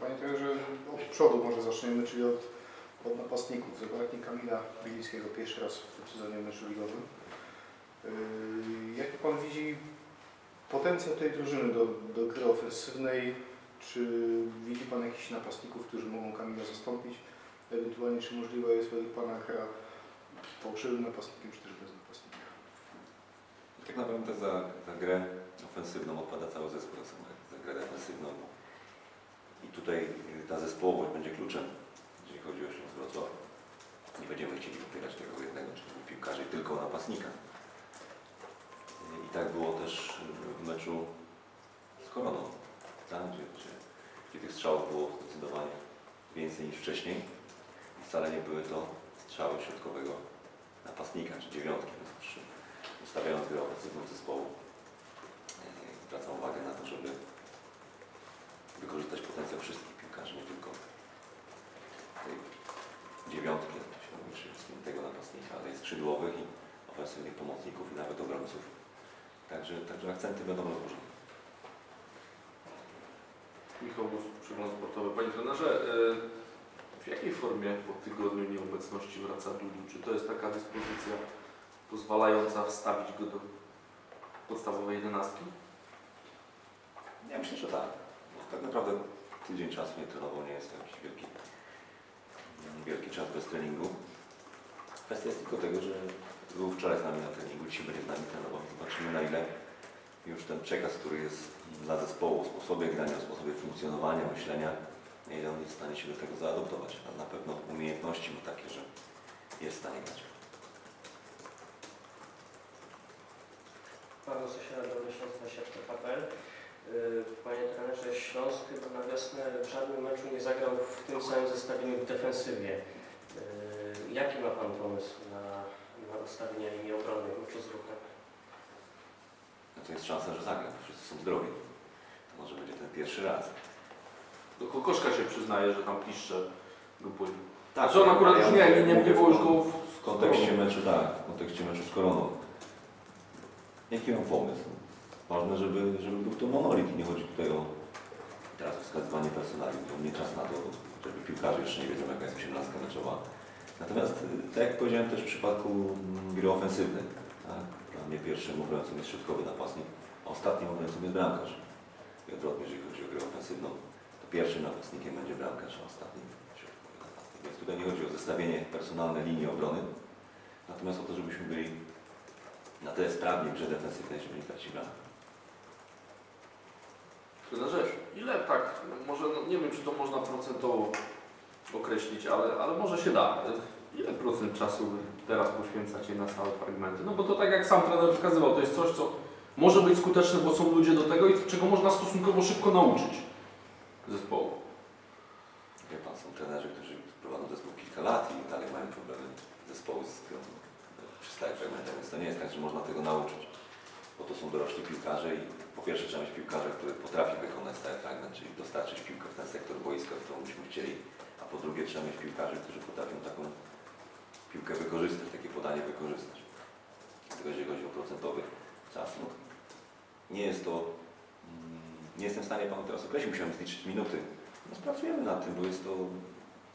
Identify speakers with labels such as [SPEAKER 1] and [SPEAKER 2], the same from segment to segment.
[SPEAKER 1] Panie trenerze, od przodu może zaczniemy, czyli od, od napastników. Zabraknie Kamila Bilińskiego pierwszy raz w tym sezonie meczu ligowym. Yy, Jaki Pan widzi potencjał tej drużyny do, do gry ofensywnej? Czy widzi Pan jakichś napastników, którzy mogą Kamila zastąpić? Ewentualnie czy możliwa jest według Pana gra fałszywym napastnikiem, czy też bez napastnika?
[SPEAKER 2] Tak naprawdę za, za grę ofensywną odpada cały zespół, jak za grę defensywną. I tutaj y, ta zespołowość będzie kluczem, jeżeli chodzi o Śląsk Wrocław. Nie będziemy chcieli popierać tego jednego czy dwóch piłkarzy, tylko napastnika. Y, I tak było też w meczu z Koroną, gdzie, gdzie, tych strzałów było zdecydowanie więcej niż wcześniej. I wcale nie były to strzały środkowego napastnika czy dziewiątki. czym ustawiając grę ofensywną zespołu, zwracam uwagę na to, żeby wykorzystać potencjał wszystkich piłkarzy, nie tylko tej dziewiątki, tego napastnika, ale i skrzydłowych i ofensywnych pomocników i nawet obrońców. Także, także akcenty będą rozłożone.
[SPEAKER 3] Michał Gus, Przegląd Sportowy. Panie trenerze, e, w jakiej formie po tygodniu nieobecności wraca Dudu? Czy to jest taka dyspozycja pozwalająca wstawić go do podstawowej jedenastki?
[SPEAKER 2] Ja myślę, że tak. Tak naprawdę tydzień czasu nie trenował, nie jest to jakiś wielki, wielki czas bez treningu. Kwestia jest tylko tego, że był wczoraj z nami na treningu, dzisiaj będzie z nami trenował. Zobaczymy na ile już ten przekaz, który jest dla zespołu sposobie grania, sposobie funkcjonowania, myślenia, na ile on jest w stanie się do tego zaadoptować. A na pewno umiejętności ma takie, że jest w stanie grać.
[SPEAKER 4] Paweł Sosiera, Dolny Śląsk 24.pl. Yy, Panie trenerze, Śląsk chyba na wiosnę w żadnym meczu nie zagrał w tym samym zestawieniu w defensywie. Yy, Jaki ma Pan pomysł na, na ustawienie linii obronnej w meczu z ruchem?
[SPEAKER 2] No to jest szansa, że zagra, bo wszyscy są zdrowi. To może będzie ten pierwszy raz.
[SPEAKER 3] Do Kokoszka się przyznaje, że tam piszcze go boli.
[SPEAKER 2] Tak,
[SPEAKER 3] Że on akurat już
[SPEAKER 2] ja
[SPEAKER 3] nie, nie,
[SPEAKER 2] mówię-
[SPEAKER 3] nie było już go w,
[SPEAKER 2] W kontekście meczu tak, w kontekście meczu z Koroną. Jaki mam pomysł? Ważne, żeby, żeby był to monolit i nie chodzi tutaj o teraz wskazywanie personali, to nie czas na to, żeby piłkarze jeszcze nie wiedzą jaka jest 18 meczowa. Natomiast y, tak jak powiedziałem też w przypadku mm, gry ofensywnej, tak? dla mnie pierwszym obrońcą jest środkowy napastnik, a ostatnim obrońcą jest bramkarz. I odwrotnie, jeżeli chodzi o grę ofensywną, to pierwszym napastnikiem będzie bramkarz, a ostatnim środkowy napastnik. Więc tutaj nie chodzi o zestawienie personalne linii obrony, natomiast o to, żebyśmy byli na tyle sprawni w grze defensywnej, żeby nie tracić bramek.
[SPEAKER 3] Trenerze, ile tak, może, no, nie wiem czy to można procentowo określić, ale, ale może się da. Ile procent czasu teraz poświęcacie na stałe fragmenty? No bo to tak jak sam trener wskazywał, to jest coś, co może być skuteczne, bo są ludzie do tego i czego można stosunkowo szybko nauczyć zespołu.
[SPEAKER 2] Wie Pan, są trenerzy, którzy prowadzą zespół kilka lat i dalej mają problemy zespołu z grą przy stałych fragmentach, więc to nie jest tak, że można tego nauczyć. Bo to są dorośli piłkarze i po pierwsze trzeba mieć piłkarza, który potrafi wykonać stały fragment, czyli dostarczyć piłkę w ten sektor boiska, którą byśmy chcieli, a po drugie trzeba mieć piłkarzy, którzy potrafią taką piłkę wykorzystać, takie podanie wykorzystać. Dlatego jeżeli chodzi o procentowy czas, no, nie jest to, mm, nie jestem w stanie Panu teraz określić, musiałem zliczyć minuty. No, pracujemy nad tym, bo jest to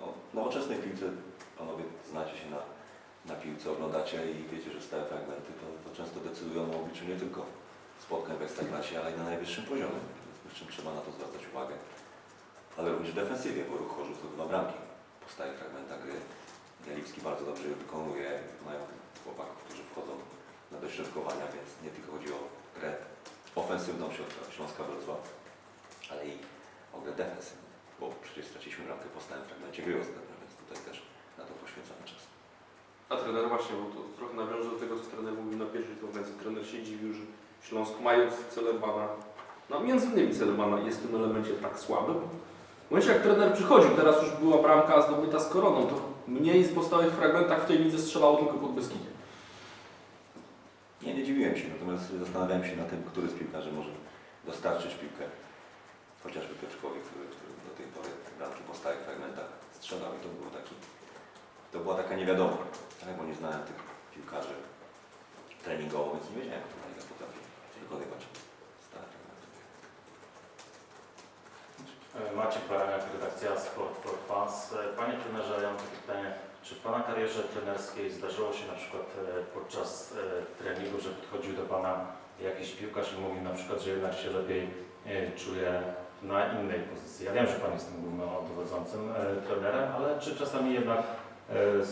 [SPEAKER 2] no, w nowoczesnej piłce, Panowie znacie się na, na piłce, oglądacie i wiecie, że stałe fragmenty to, to często decydują o obliczu nie tylko spotkań w Ekstraklasie, ale i na najwyższym poziomie, z czym trzeba na to zwracać uwagę. Ale również w defensywie, bo ruch Chorzów zdobywa bramki po stałych fragmentach gry. Jalipski bardzo dobrze je wykonuje, mają chłopaków, którzy wchodzą na dośrodkowania, więc nie tylko chodzi o grę ofensywną Śląska Wrocław, ale i o grę defensywną, bo przecież straciliśmy bramkę po stałym fragmencie gry ostatnio, więc tutaj też na to poświęcamy czas.
[SPEAKER 3] A trener właśnie, bo to trochę nawiążę do tego, co trener mówił na pierwszej konferencji. Trener się dziwił, że Śląsk mając Celebana, no między innymi Celebana jest w tym elemencie tak słaby. W momencie jak trener przychodził, teraz już była bramka zdobyta z koroną, to mniej z postałych fragmentach w tej lidze strzelało tylko pod Beskidzie.
[SPEAKER 2] Nie, nie dziwiłem się, natomiast zastanawiałem się nad tym, który z piłkarzy może dostarczyć piłkę, chociażby Pieczkowi, który, który do tej pory bramki po stałych fragmentach strzelał i to było taki, to była taka niewiadoma, tak? bo nie znałem tych piłkarzy treningowo, więc nie wiedziałem, kto liga potrafi wykonywać.
[SPEAKER 1] E,
[SPEAKER 5] Maciek Baraniak, redakcja Sport for Fans. E, Panie trenerze, ja mam takie pytanie. Czy w Pana karierze trenerskiej zdarzyło się na przykład e, podczas treningu, że podchodził do Pana jakiś piłkarz i mówił na przykład, że jednak się lepiej czuje na innej pozycji? Ja wiem, że Pan jest tym głównodowodzącym e, trenerem, ale czy czasami jednak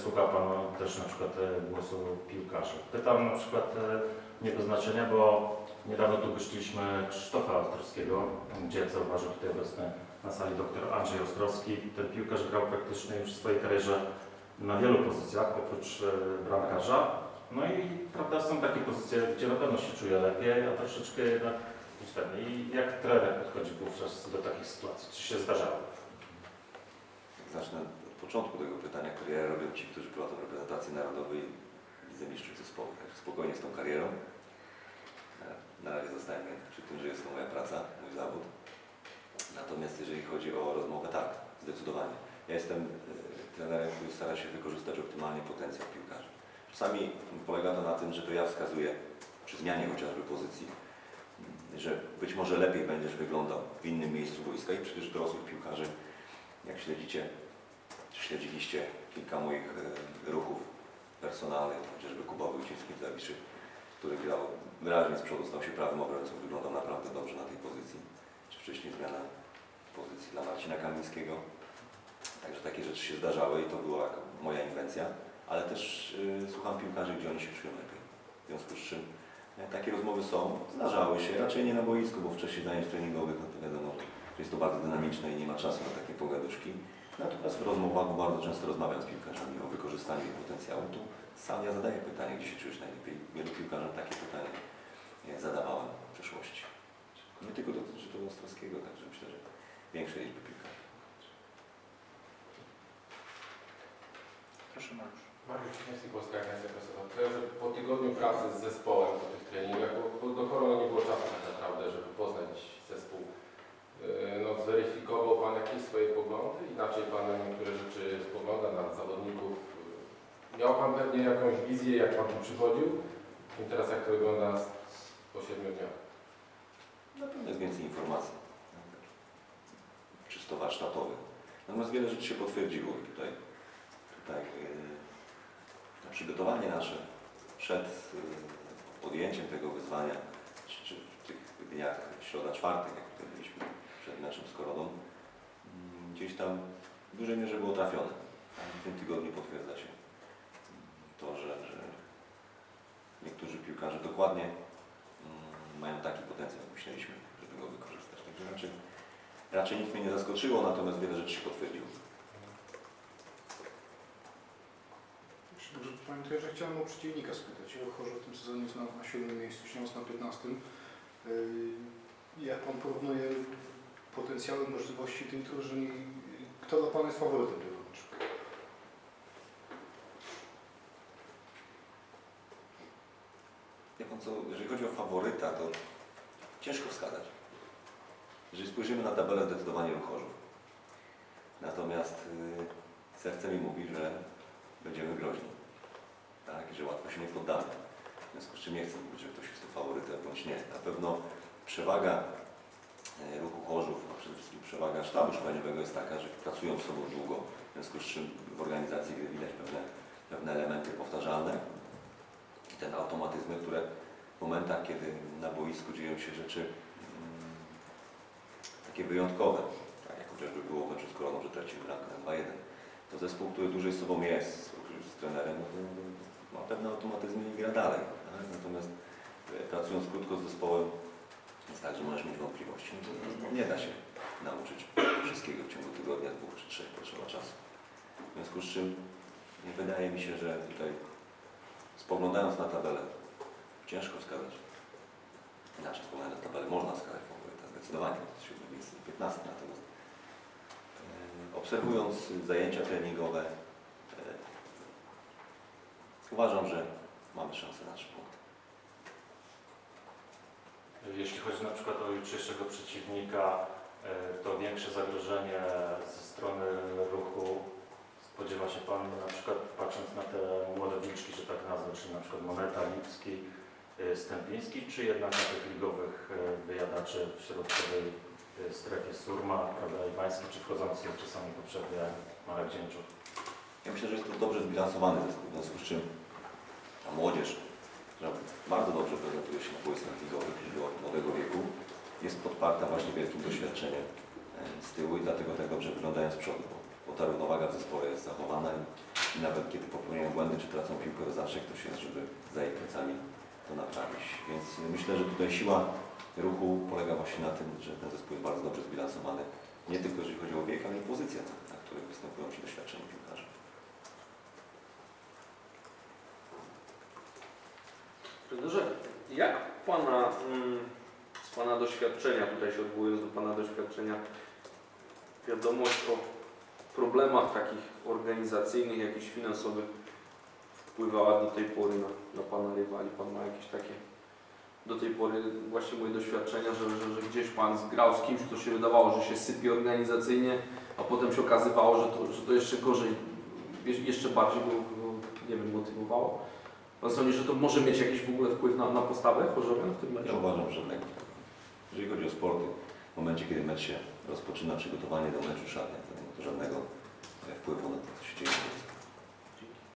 [SPEAKER 5] słucha Pan też na przykład głosu piłkarzy? Pytam na przykład nie bez znaczenia, bo Niedawno tu gościliśmy Krzysztofa Ostrowskiego, gdzie zauważył tutaj obecny na sali doktor Andrzej Ostrowski. Ten piłkarz grał praktycznie już w swojej karierze na wielu pozycjach, oprócz e, bramkarza. No i prawda, są takie pozycje, gdzie na pewno się czuje lepiej, a troszeczkę jednak. I jak trener podchodzi wówczas do takich sytuacji? Czy się zdarzało?
[SPEAKER 2] Zacznę od początku tego pytania, które ja robię ci, którzy prowadzą reprezentację narodowej Lidze Mistrzów Zespołu. Także spokojnie z tą karierą. Na razie zostajemy przy tym, że jest to moja praca, mój zawód. Natomiast jeżeli chodzi o rozmowę, tak, zdecydowanie. Ja jestem e, trenerem, który stara się wykorzystać optymalnie potencjał piłkarzy. Czasami polega to na tym, że to ja wskazuję przy zmianie chociażby pozycji, m, że być może lepiej będziesz wyglądał w innym miejscu boiska i przecież dorosłych piłkarzy, jak śledzicie, śledziliście kilka moich e, ruchów personalnych, chociażby Kuba Wójcicki w Zawiszy, który grał wyraźnie z przodu, stał się prawym obrońcą, wyglądał naprawdę dobrze na tej pozycji. Czy wcześniej zmiana pozycji dla Marcina Kamińskiego. Także takie rzeczy się zdarzały i to była moja inwencja, ale też y, słucham piłkarzy, gdzie oni się czują lepiej. W związku z czym e, takie rozmowy są, zdarzały się, raczej nie na boisku, bo w czasie zajęć treningowych, no to wiadomo, że jest to bardzo dynamiczne i nie ma czasu na takie pogaduszki. Natomiast w rozmowach bardzo często rozmawiam z piłkarzami o wykorzystaniu ich potencjału. Tu sam ja zadaję pytanie, gdzie się czujesz najlepiej. Wielu piłkarzom takie pytanie e, zadawałem w przeszłości. Nie tylko dotyczy to Ostrowskiego, także myślę, że większej liczby piłkarzy.
[SPEAKER 1] Proszę Mariusz.
[SPEAKER 6] Mariusz Kniewski, Polska Agencja Prasowa. Trenerze, po tygodniu pracy z zespołem po tych treningach, bo, bo do korony nie było czasu tak naprawdę, żeby poznać zweryfikował Pan jakieś swoje poglądy? Inaczej Pan na niektóre rzeczy spogląda na zawodników? Miał Pan pewnie jakąś wizję, jak Pan tu przychodził? I teraz jak to wygląda po siedmiu dniach?
[SPEAKER 2] Na pewno jest więcej informacji. Czysto warsztatowych. Natomiast wiele rzeczy się potwierdziło tutaj, tutaj yy, to przygotowanie nasze przed yy, podjęciem tego wyzwania, czy, czy w tych dniach środa, czwartek, jak tutaj byliśmy przed meczem z Koroną, mm, gdzieś tam w dużej mierze było trafione. W tym tygodniu potwierdza się to, że, że niektórzy piłkarze dokładnie mm, mają taki potencjał, jak myśleliśmy, żeby go wykorzystać. Także raczej, raczej nic mnie nie zaskoczyło, natomiast wiele rzeczy się potwierdziło.
[SPEAKER 1] Pamiętam, że chciałem o przeciwnika spytać. Chorze w tym sezonie jest na, na 7 miejscu, Śląsk na 15. Yy, Jak Pan porównuje potencjały, możliwości tej drużyny? Kto dla Pana jest faworytem tego meczu?
[SPEAKER 2] Wie pan co, jeżeli chodzi o faworyta, to ciężko wskazać. Jeżeli spojrzymy na tabelę, zdecydowanie Ruchorzów. Natomiast yy, serce mi mówi, że będziemy groźni. Tak, że łatwo się nie poddamy. W związku z czym nie chcę mówić, że ktoś jest tu faworytem bądź nie. Na pewno przewaga ruchu Chorzów, a przede wszystkim przewaga sztabu szkoleniowego jest taka, że pracują z sobą długo. W związku z czym w organizacji gry widać pewne, pewne elementy powtarzalne i te automatyzmy, które w momentach, kiedy na boisku dzieją się rzeczy mm, takie wyjątkowe, tak jak chociażby było w meczu z Koroną, że tracimy bramkę na 2-1, to zespół, który dłużej z sobą jest, z, trenerem, no to ma pewne automatyzmy i gra dalej. Tak? Natomiast e, pracując krótko z zespołem, jest tak, że możesz mieć wątpliwości. No to, no, nie da się nauczyć wszystkiego w ciągu tygodnia, dwóch czy trzech, potrzeba czasu. W związku z czym wydaje mi się, że tutaj spoglądając na tabelę, ciężko wskazać. Inaczej spoglądając na tabelę, można wskazać faworyta, zdecydowanie, to jest 7 miejsce, 15 natomiast e, obserwując zajęcia treningowe, e, uważam, że mamy szansę na 3 punkty.
[SPEAKER 5] Jeśli chodzi na przykład o jutrzejszego przeciwnika, e, to większe zagrożenie ze strony ruchu spodziewa się Pan na przykład patrząc na te młode wilczki, że tak nazwę, czyli na przykład Moneta, Lipski, e, Stępiński, czy jednak na tych ligowych e, wyjadaczy w środkowej strefie Surma, prawda, Iwański, czy wchodzący czasami poprzednio Marek Dzięczów.
[SPEAKER 2] Ja myślę, że jest to dobrze zbilansowany zespół, w związku z czym ta młodzież, która bardzo dobrze prezentuje się na boiskach ligowych młodego wieku, jest podparta właśnie wielkim doświadczeniem e, z tyłu i dlatego tak dobrze wyglądają z przodu, bo, ta równowaga w zespole jest zachowana i, nawet kiedy popełniają błędy czy tracą piłkę, to zawsze ktoś jest, żeby za ich plecami to naprawić. Więc myślę, że tutaj siła ruchu polega właśnie na tym, że ten zespół jest bardzo dobrze zbilansowany, nie tylko jeżeli chodzi o wiek, ale i pozycję, na, której występują ci doświadczeni.
[SPEAKER 3] Trenerze, jak Pana, mm, z Pana doświadczenia, tutaj się odwołując do Pana doświadczenia, wiadomość o problemach takich organizacyjnych, jakichś finansowych wpływała do tej pory na, na Pana rywali? Pan ma jakieś takie do tej pory właśnie moje doświadczenia, że, że, że gdzieś Pan zgrał z kimś, to się wydawało, że się sypie organizacyjnie, a potem się okazywało, że to, że to jeszcze gorzej, je- jeszcze bardziej go, go nie wiem, motywowało. Pan sądzi, że to może mieć jakiś w ogóle wpływ na, na postawę Chorzowian w tym
[SPEAKER 2] Ja
[SPEAKER 3] meczu?
[SPEAKER 2] uważam, że żadnego. Jeżeli chodzi o sporty, w momencie, kiedy mecz się rozpoczyna, przygotowanie do meczu żadnego e, wpływu na to, co się dzieje.